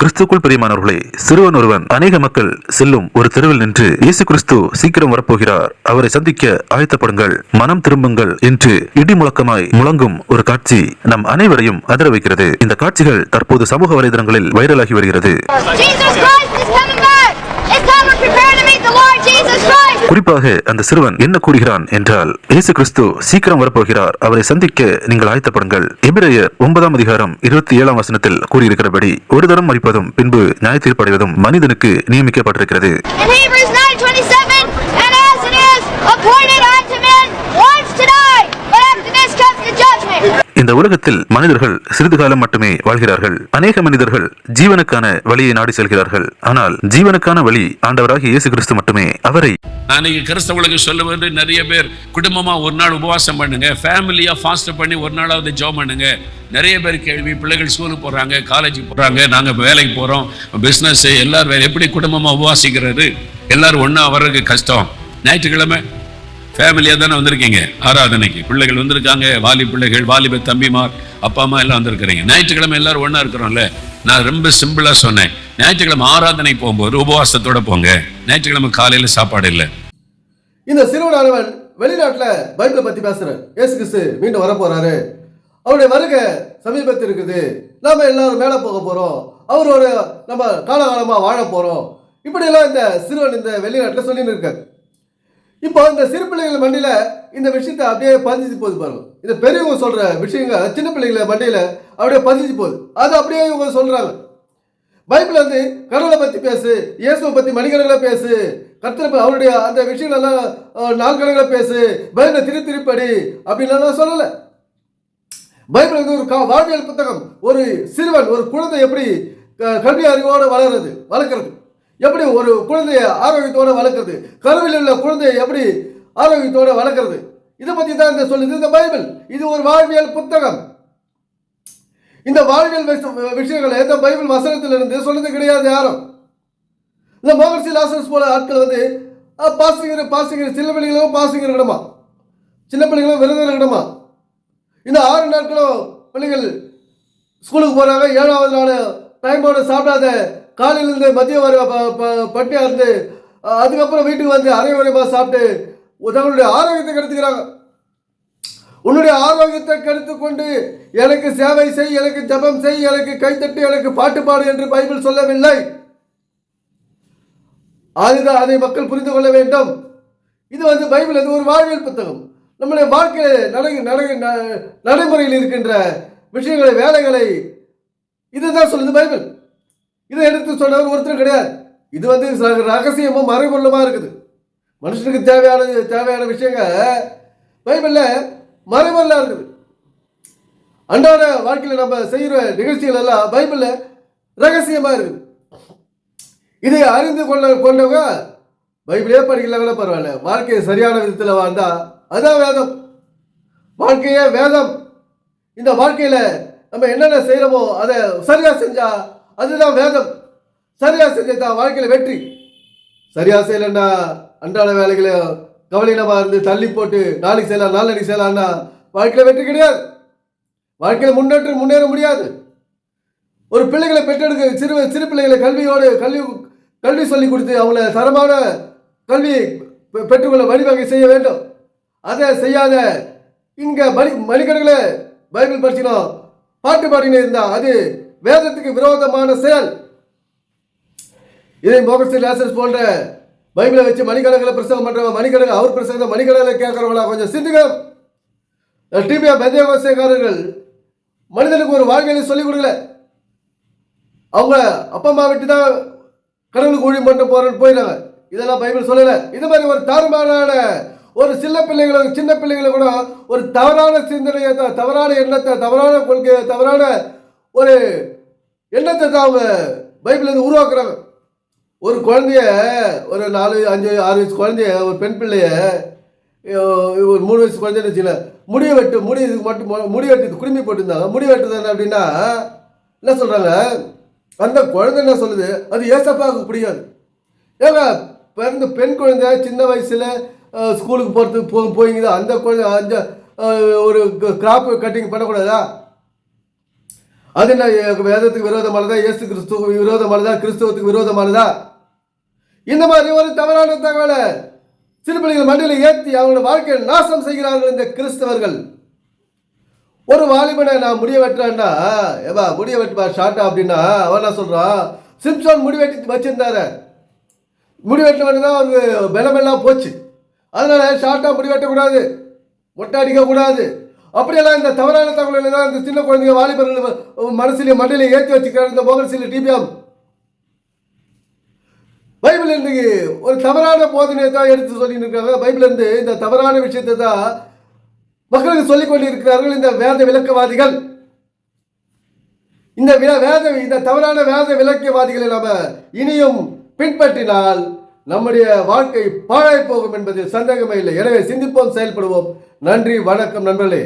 கிறிஸ்துக்குள் பிரியமானவர்களே சிறுவன் ஒருவன் அநேக மக்கள் செல்லும் ஒரு தெருவில் நின்று இயேசு கிறிஸ்து சீக்கிரம் வரப்போகிறார். அவரை சந்திக்க ஆயத்தப்படுங்கள் மனம் திரும்புங்கள் என்று இடி முழக்கமாய் முழங்கும் ஒரு காட்சி நம் அனைவரையும் அதிர வைக்கிறது. இந்த காட்சிகள் தற்போது சமூக வலைதளங்களில் வைரலாகி வருகிறது. குறிப்பாக அந்த சிறுவன் என்ன கூறுகிறான் என்றால் இயேசு கிறிஸ்து சீக்கிரம் வரப்போகிறார். அவரை சந்திக்க நீங்கள் ஆயத்தப்படுங்கள். எபிரேயர் ஒன்பதாம் அதிகாரம் இருபத்தி ஏழாம் வசனத்தில் கூறியிருக்கிறபடி ஒரு தரம் மறிப்பதும் பின்பு நியாய தீர்ப்படைவதும் மனிதனுக்கு நியமிக்கப்பட்டிருக்கிறது. இந்த உலகத்தில் மனிதர்கள் சிறிது காலம் மட்டுமே வாழ்கிறார்கள். அநேக மனிதர்கள் ஜீவனுக்கான வழியை நாடி செல்கிறார்கள். ஆனால் ஜீவனுக்கான வழி ஆண்டவராகிய இயேசு கிறிஸ்து மட்டுமே அவரை நான் கிறிஸ்தவங்களுக்கு சொல்லுவது நிறைய பேர் குடும்பமா ஒரு நாள் உபவாசம் பண்ணுங்க ஃபேமிலியா ஃபாஸ்ட் பண்ணி ஒரு நாளாவது ஜோ பண்ணுங்க. நிறைய பேர் கேள்வி பிள்ளைகள் ஸ்கூலுக்கு போறாங்க காலேஜுக்கு போறாங்க நாங்க வேலைக்கு போறோம் பிசினஸ் எல்லாரும் எப்படி குடும்பமா உபவாசிக்கிறது? எல்லாரும் ஒன்னா வர்றதுக்கு கஷ்டம். ஞாயிற்றுக்கிழமை ஃபேமிலியாக தானே வந்திருக்கீங்க? ஆராதனைக்கு. பிள்ளைகள் வந்திருக்காங்க. வாலி பிள்ளைகள் வாலிப தம்பிமார் அப்பா அம்மா எல்லாம் வந்திருக்கிறீங்க. ஞாயிற்றுக்கிழமை எல்லாரும் ஒண்ணா இருக்கிறோம்ல? நான் ரொம்ப சிம்பிளா சொன்னேன். ஞாயிற்றுக்கிழமை ஆராதனை போகும்போது உபவாசத்தோட போங்க. ஞாயிற்றுக்கிழமை காலையில சாப்பாடு இல்லை. இந்த சிறுவனானவன் வெளிநாட்டுல பைபிளை பத்தி பேசுகிறேன் ஏசு கிறிஸ்து மீண்டும் வர அவருடைய வருகை சமீபத்தில் இருக்குது. நம்ம எல்லாரும் மேலே போக போறோம். ஒரு நம்ம காலகாலமா வாழ போறோம். இப்படி எல்லாம் இந்த சிறுவன் இந்த வெளிநாட்டுல சொல்லின்னு இருக்காரு. இப்போ இந்த சிறு பிள்ளைகள் மண்டியில இந்த விஷயத்தை அப்படியே பதிஞ்சு போகுது பாருங்க. இந்த பெரியவங்க சொல்ற விஷயங்க சின்ன பிள்ளைகளை மண்டியில அப்படியே பதிஞ்சு போகுது. அது அப்படியே இவங்க சொல்றாங்க. பைபிள் வந்து கடவுளை பத்தி பேசு இயேசுவை பத்தி மணிக்கணக்கில் பேசு கர்த்தரை அவருடைய அந்த விஷயங்கள் எல்லாம் பேசு பைபிளை திரு திருப்படி அப்படின்லாம் நான் சொல்லலை. பைபிள் வந்து ஒரு கா- வாழ்வியல் புத்தகம். ஒரு சிறுவன் ஒரு குழந்தை எப்படி க- கல்வி அறிவோடு வளருது வளர்க்கறது. எப்படி ஒரு குழந்தைய ஆரோக்கியத்தோடு வளர்க்குறது? கருவில் உள்ள குழந்தையை எப்படி ஆரோக்கியத்தோடு வளர்க்குறது? இதை பற்றி தான் இந்த சொல்லுது இந்த பைபிள். இது ஒரு வாழ்வியல் புத்தகம். இந்த வாழ்வியல் விஷயங்களை இந்த பைபிள் வசனத்திலிருந்து சொன்னது கிடையாது யாரும். இந்த மோகன்சி லாசன்ஸ் போல ஆட்கள் வந்து பாசிங்கர் பாசிங்கர் சின்ன பிள்ளைகளும் பாசிங்கர் இருக்கணுமா சின்ன பிள்ளைகளும் விரதம் இருக்கணுமா இந்த ஆறு நாட்களும் பிள்ளைகள் ஸ்கூலுக்கு போகிறாங்க ஏழாவது நாள் டைமோட சாப்பிடாத காலையிலேருந்து மதியம் வர ப- ப- இருந்து அதுக்கப்புறம் வீட்டுக்கு வந்து அரை வரைமா சாப்பிட்டு தங்களுடைய ஆரோக்கியத்தை கெடுத்துக்கிறாங்க. உன்னுடைய ஆரோக்கியத்தை கெடுத்து கொண்டு எனக்கு சேவை செய் எனக்கு ஜெபம் செய் எனக்கு கைத்தட்டு எனக்கு பாட்டு பாடு என்று பைபிள் சொல்லவில்லை. அதுதான் அதை மக்கள் புரிந்து கொள்ள வேண்டும். இது வந்து பைபிள் அது ஒரு வாழ்வியல் புத்தகம். நம்முடைய வாழ்க்கையில் நடை நடை ந- நடைமுறையில் இருக்கின்ற விஷயங்களை வேலைகளை இதுதான் சொல்லுது பைபிள். இதை எடுத்து சொன்னவர் ஒருத்தர் கிடையாது. இது வந்து ரகசியமும் மறைபொருளுமா இருக்குது. மனுஷனுக்கு தேவையான தேவையான விஷயங்க பைபிளில் மறைபொருளா இருக்குது. அன்றாட வாழ்க்கையில் நம்ம செய்கிற நிகழ்ச்சிகள் எல்லாம் பைபிளில் ரகசியமாக இருக்குது. இதை அறிந்து கொள்ள கொண்டவங்க பைபிளே படிக்கலாம் கூட பரவாயில்ல. வாழ்க்கையை சரியான விதத்தில் வாழ்ந்தா அதான் வேதம். வாழ்க்கையே வேதம். இந்த வாழ்க்கையில நம்ம என்னென்ன செய்கிறோமோ அதை சரியாக செஞ்சா அதுதான் வேதம். சரியா தான் வாழ்க்கையில் வெற்றி. சரியாக செய்யலைன்னா அன்றாட வேலைகளை கவலையினமா இருந்து தள்ளி போட்டு நாளைக்கு செய்யலாம் நாளைக்கு செய்யலாம்னா வாழ்க்கையில் வெற்றி கிடையாது. வாழ்க்கையில் முன்னேற்ற முன்னேற முடியாது. ஒரு பிள்ளைகளை பெற்றெடுக்க சிறு சிறு பிள்ளைகளை கல்வியோடு கல்வி கல்வி சொல்லி கொடுத்து அவங்கள தரமான கல்வி பெ- பெற்றுக்கொள்ள வழிவகை செய்ய வேண்டும். அதை செய்யாத இங்கே மணி மணிக்கணக்கில் பைபிள் படிச்சினோம் பாட்டு பாடினு இருந்தா அது வேதத்துக்கு விரோதமான செயல். இதை மோகன் லாசர்ஸ் போன்ற பைபிளை வச்சு மணிக்கணக்கில் பிரசங்கம் பண்றவங்க மணிக்கணக்கு அவர் பிரசங்கம் மணிக்கணக்கில் கேட்கறவங்களா கொஞ்சம் சிந்திக்கணும். டிபியா பெந்தியவாசியக்காரர்கள் மனிதனுக்கு ஒரு வாழ்க்கையில சொல்லிக் கொடுக்கல. அவங்க அப்பா அம்மா விட்டு தான் கடவுளுக்கு ஊழியம் பண்ண போறேன்னு போயிடாங்க இதெல்லாம் பைபிள் சொல்லல. இது மாதிரி ஒரு தாறுமாறான ஒரு சின்ன பிள்ளைகளும் சின்ன பிள்ளைகளை கூட ஒரு தவறான சிந்தனையை தான் தவறான எண்ணத்தை தவறான கொள்கையை தவறான ஒரு எண்ணத்தை தான் அவங்க பைபிள் இருந்து உருவாக்குறாங்க. ஒரு குழந்தைய ஒரு நாலு அஞ்சு ஆறு வயசு குழந்தைய ஒரு பெண் பிள்ளைய ஒரு மூணு வயசு குழந்தைன்னு வச்சுக்கல முடிய வெட்டு முடி இதுக்கு மட்டும் முடி வெட்டு குடும்பி போட்டிருந்தாங்க. முடி வெட்டுதானே அப்படின்னா என்ன சொல்கிறாங்க அந்த குழந்தை என்ன சொல்லுது? அது ஏசப்பாவுக்கு பிடிக்காது ஏங்க பிறந்த பெண் குழந்தை சின்ன வயசில் ஸ்கூலுக்கு போகிறதுக்கு போ போயிங்குது அந்த குழந்தை அந்த ஒரு கிராப் கட்டிங் பண்ணக்கூடாதா? அது என்ன வேதத்துக்கு விரோதமானதா? இயேசு கிறிஸ்துவுக்கு விரோதமானதா? கிறிஸ்துவத்துக்கு விரோதமானதா? இந்த மாதிரி ஒரு தவறான தகவலை சிறுபிள்ளைகள் மண்டியில் ஏற்றி அவங்களோட வாழ்க்கையை நாசம் செய்கிறார்கள் இந்த கிறிஸ்தவர்கள். ஒரு வாலிபனை நான் முடிய வெட்டுறேன்னா ஏவா முடிய வெட்டுப்பா ஷார்ட்டா அப்படின்னா அவன் என்ன சொல்கிறான் சிம்சோன் முடி வெட்டி வச்சிருந்தாரு. முடி வெட்ட வேண்டியதான் அவருக்கு பலமெல்லாம் போச்சு. அதனால் ஷார்ட்டாக முடி வெட்டக்கூடாது மொட்டை அடிக்கக்கூடாது அப்படியெல்லாம் இந்த தவறான தகவல்கள் தான் இந்த சின்ன குழந்தைங்க வாலிபர்கள் மனசுல மண்டையில ஏற்றி வச்சுக்கிறார் இந்த மோகன் சில டிபிஎம். பைபிள் இன்னைக்கு ஒரு தவறான போதனையை தான் எடுத்து சொல்லிட்டு இருக்காங்க. பைபிள் இருந்து இந்த தவறான விஷயத்தை தான் மக்களுக்கு சொல்லிக் கொண்டிருக்கிறார்கள் இந்த வேத விளக்கவாதிகள். இந்த வேத இந்த தவறான வேத விளக்கியவாதிகளை நாம இனியும் பின்பற்றினால் நம்முடைய வாழ்க்கை பாழாய் போகும் என்பதில் சந்தேகமே இல்லை. எனவே சிந்திப்போம் செயல்படுவோம். நன்றி வணக்கம் நண்பர்களே.